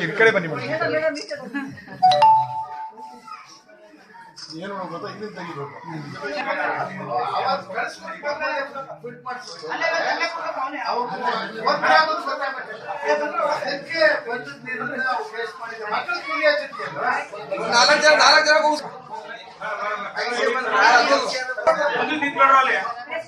ಈ ಕಡೆ ಬನ್ನಿ ಮೇಡಮ್ ಏನು ಗೊತ್ತಾ ಇಲ್ಲಿ ತೆಗಿಬೇಕು ನಾಲ್ಕು ಜನ ನಾಲ್ಕು ಜನ ಕೂರ್ಸ್-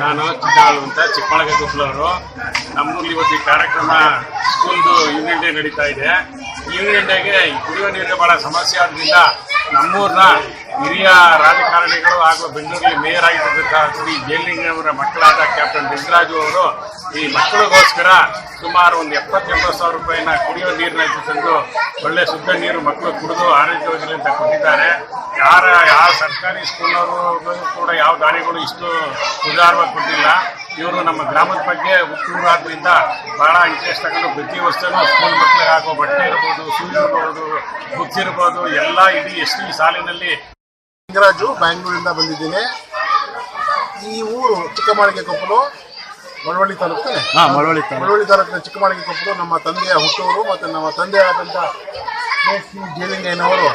ನಾನು ಚಿತ್ತಾಳು ಅಂತ ಚಿಕ್ಕಮಳಗ ಕುಪ್ಪಲವರು ನಮ್ಮೂರಲ್ಲಿ ಇವತ್ತು ಈ ಕಾರ್ಯಕ್ರಮ ಸ್ಕೂಲ್ದು ಯೂನಿಯನ್ ಡೇ ನಡೀತಾ ಇದೆ ಯೂನಿಯನ್ ಡೇಗೆ ಕುಡಿಯುವ ನೀರಿಗೆ ಬಹಳ ಸಮಸ್ಯೆ ಆದ್ರಿಂದ ನಮ್ಮೂರಿನ ಹಿರಿಯ ರಾಜಕಾರಣಿಗಳು ಹಾಗೂ ಬೆಂಗಳೂರಿನ ಮೇಯರ್ ಆಗಿರ್ತಕ್ಕಂಥ ಶ್ರೀ ಅವರ ಮಕ್ಕಳಾದ ಕ್ಯಾಪ್ಟನ್ ಬಿದ್ರಾಜು ಅವರು ಈ ಮಕ್ಕಳಿಗೋಸ್ಕರ ಸುಮಾರು ಒಂದು ಎಪ್ಪತ್ತೆಂಬತ್ತು ಸಾವಿರ ರೂಪಾಯಿನ ಕುಡಿಯುವ ನೀರನ್ನ ತಂದು ಒಳ್ಳೆ ಶುದ್ಧ ನೀರು ಮಕ್ಕಳು ಕುಡಿದು ಆರೋಗ್ಯವಾಗಿರಲಿ ಅಂತ ಕೊಟ್ಟಿದ್ದಾರೆ. ಯಾರ ಯಾವ ಸರ್ಕಾರಿ ಸ್ಕೂಲ್ನವರು ಕೂಡ ಯಾವ ದಾನಿಗಳು ಇಷ್ಟು ಉದಾರವಾಗಿ ಕೊಟ್ಟಿಲ್ಲ. ಇವರು ನಮ್ಮ ಗ್ರಾಮದ ಬಗ್ಗೆ ಆದ್ರಿಂದ ಬಹಳ ಇಂಟ್ರೆಸ್ಟ್ ತಗೊಂಡು ಪ್ರತಿ ವರ್ಷನೂ ಸ್ಕೂಲ್ ಮಕ್ಕಳಿಗೆ ಹಾಕೋ ಬಟ್ಟೆ ಇರ್ಬೋದು ಶೂ ಇರ್ಬೋದು ಬುಕ್ಸ್ ಇರ್ಬೋದು, ಎಲ್ಲ ಇಡೀ ಎಸ್ ಸಾಲಿನಲ್ಲಿ ಲಿಂಗರಾಜು ಬ್ಯಾಂಗ್ಳೂರಿಂದ ಬಂದಿದ್ದೀನಿ. ಈ ಊರು ಚಿಕ್ಕಮಾಳಿಗೆ ಕೊಪ್ಪಲು ಮಳವಳ್ಳಿ ತಾಲೂಕು ಮಳವಳ್ಳಿ ಮಳವಳ್ಳಿ ತಾಲೂಕಿನ ಚಿಕ್ಕಮಾಳಿಗೆ ಕೊಪ್ಪಲು ನಮ್ಮ ತಂದೆಯ ಹುಟ್ಟೂರು ಮತ್ತು ನಮ್ಮ ತಂದೆಯಾದಂಥ ಜೇಲಿಂಗಯ್ಯನವರು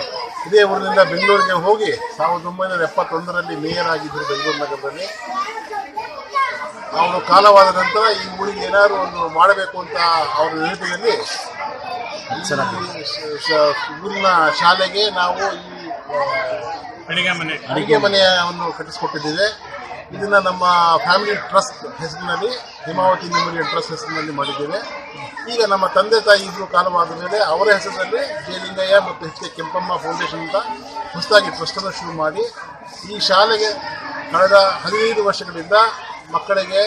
ಇದೇ ಊರಿನಿಂದ ಬೆಂಗಳೂರಿಗೆ ಹೋಗಿ ಸಾವಿರದ ಒಂಬೈನೂರ ಎಪ್ಪತ್ತೊಂದರಲ್ಲಿ ಮೇಯರ್ ಆಗಿದ್ದರು ಬೆಂಗಳೂರು ನಗರದಲ್ಲಿ. ಅವರು ಕಾಲವಾದ ನಂತರ ಈ ಊರಿಗೆ ಏನಾದರೂ ಒಂದು ಮಾಡಬೇಕು ಅಂತ ಅವರ ನೆನಪಿನಲ್ಲಿ ಊರಿನ ಶಾಲೆಗೆ ನಾವು ಈ ಅಡಿಗೆ ಮನೆ. ಅಡಿಗೆ ಮನೆಯನ್ನು ಕಟ್ಟಿಸಿಕೊಟ್ಟಿದ್ದೇವೆ. ಇದನ್ನ ನಮ್ಮ ಫ್ಯಾಮಿಲಿ ಟ್ರಸ್ಟ್ ಹೆಸರಿನಲ್ಲಿ, ಹಿಮಾವತಿ ಮೆಮೋರಿಯಲ್ ಟ್ರಸ್ಟ್ ಹೆಸರಿನಲ್ಲಿ ಮಾಡಿದ್ದೇವೆ. ಈಗ ನಮ್ಮ ತಂದೆ ತಾಯಿ ಇಬ್ಬರು ಕಾಲವಾದ ಮೇಲೆ ಅವರ ಹೆಸರಿನಲ್ಲಿ ಜಯಲಿಂಗಯ್ಯ ಮತ್ತು ಎಚ್ ಕೆ ಕೆಂಪಮ್ಮ ಫೌಂಡೇಶನ್ ಅಂತ ಹೊಸದಾಗಿ ಟ್ರಸ್ಟನ್ನು ಶುರು ಮಾಡಿ, ಈ ಶಾಲೆಗೆ ಕಳೆದ ಹದಿನೈದು ವರ್ಷಗಳಿಂದ ಮಕ್ಕಳಿಗೆ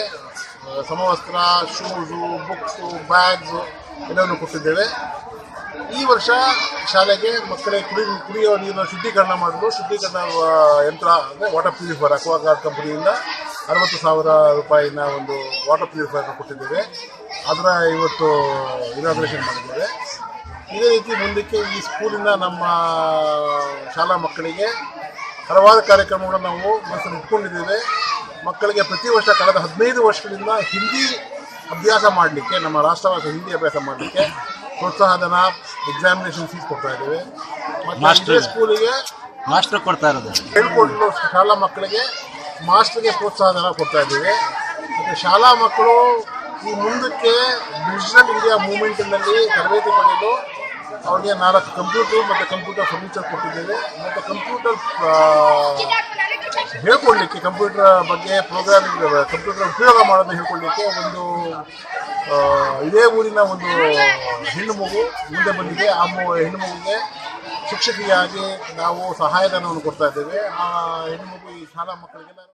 ಸಮವಸ್ತ್ರ ಶೂಸು ಬುಕ್ಸು ಬ್ಯಾಗ್ಸು ಎಲ್ಲವನ್ನು ಕೊಟ್ಟಿದ್ದೇವೆ. ಈ ವರ್ಷ ಶಾಲೆಗೆ ಮಕ್ಕಳಿಗೆ ಕುಡಿ ಕುಡಿಯುವ ನೀರನ್ನು ಶುದ್ಧೀಕರಣ ಮಾಡಲು ಶುದ್ಧೀಕರಣ ಯಂತ್ರ ಅಂದರೆ ವಾಟರ್ ಪ್ಯೂರಿಫೈರ್ ಅಕ್ವಾಗಾರ್ಡ್ ಕಂಪನಿಯಿಂದ ಅರವತ್ತು ಸಾವಿರ ರೂಪಾಯಿನ ಒಂದು ವಾಟರ್ ಪ್ಯೂರಿಫೈರ್ನ ಕೊಟ್ಟಿದ್ದೇವೆ. ಅದರ ಇವತ್ತು ಇನಾಗ್ರೇಷನ್ ಮಾಡಿದ್ದೇವೆ. ಇದೇ ರೀತಿ ಮುಂದಕ್ಕೆ ಈ ಸ್ಕೂಲಿನ ನಮ್ಮ ಶಾಲಾ ಮಕ್ಕಳಿಗೆ ಹಲವಾರು ಕಾರ್ಯಕ್ರಮಗಳನ್ನು ನಾವು ಮನಸ್ಸಲ್ಲಿ ಇಟ್ಕೊಂಡಿದ್ದೇವೆ. ಮಕ್ಕಳಿಗೆ ಪ್ರತಿ ವರ್ಷ ಕಳೆದ ಹದಿನೈದು ವರ್ಷಗಳಿಂದ ಹಿಂದಿ ಅಭ್ಯಾಸ ಮಾಡಲಿಕ್ಕೆ, ನಮ್ಮ ರಾಷ್ಟ್ರಭಾಷೆ ಹಿಂದಿ ಅಭ್ಯಾಸ ಮಾಡಲಿಕ್ಕೆ ಪ್ರೋತ್ಸಾಹಧನ ಎಕ್ಸಾಮಿನೇಷನ್ ಫೀಸ್ ಕೊಡ್ತಾ ಇದ್ದೇವೆ. ಮತ್ತು ಇದೇ ಸ್ಕೂಲಿಗೆ ಮಾಸ್ಟರ್ ಕೊಡ್ತಾ ಇರೋದು. ಹೇಳ್ಕೊಟ್ಟು ಶಾಲಾ ಮಕ್ಕಳಿಗೆ ಮಾಸ್ಟರ್ಗೆ ಪ್ರೋತ್ಸಾಹಧನ ಕೊಡ್ತಾ ಇದ್ದೇವೆ. ಮತ್ತು ಶಾಲಾ ಮಕ್ಕಳು ಈ ಮುಂದಕ್ಕೆ ಡಿಜಿಟಲ್ ಇಂಡಿಯಾ ಮೂವ್ಮೆಂಟ್ನಲ್ಲಿ ತರಬೇತಿ ಪಡೆಯಲು ಅವ್ರಿಗೆ ನಾಲ್ಕು ಕಂಪ್ಯೂಟರ್ ಮತ್ತು ಕಂಪ್ಯೂಟರ್ ಫರ್ನಿಚರ್ ಕೊಟ್ಟಿದ್ದೇವೆ. ಮತ್ತು ಕಂಪ್ಯೂಟರ್ ಹೇಳ್ಕೊಡ್ಲಿಕ್ಕೆ ಕಂಪ್ಯೂಟರ್ ಬಗ್ಗೆ ಪ್ರೋಗ್ರಾಮಿಂಗ್ ಕಂಪ್ಯೂಟರ್ ಉಪಯೋಗ ಮಾಡೋದು ಹೇಳ್ಕೊಡ್ಲಿಕ್ಕೆ ಒಂದು ಇದೇ ಊರಿನ ಒಂದು ಹೆಣ್ಣು ಮಗು ಮುಂದೆ ಬಂದಿದೆ. ಆ ಹೆಣ್ಣು ಮಗುಗೆ ಶಿಕ್ಷಕಿಯಾಗಿ ನಾವು ಸಹಾಯಧನವನ್ನು ಕೊಡ್ತಾ ಇದ್ದೇವೆ. ಆ, ಹೆಣ್ಣು ಮಗು ಈ ಶಾಲಾ ಮಕ್ಕಳಿಗೆಲ್ಲ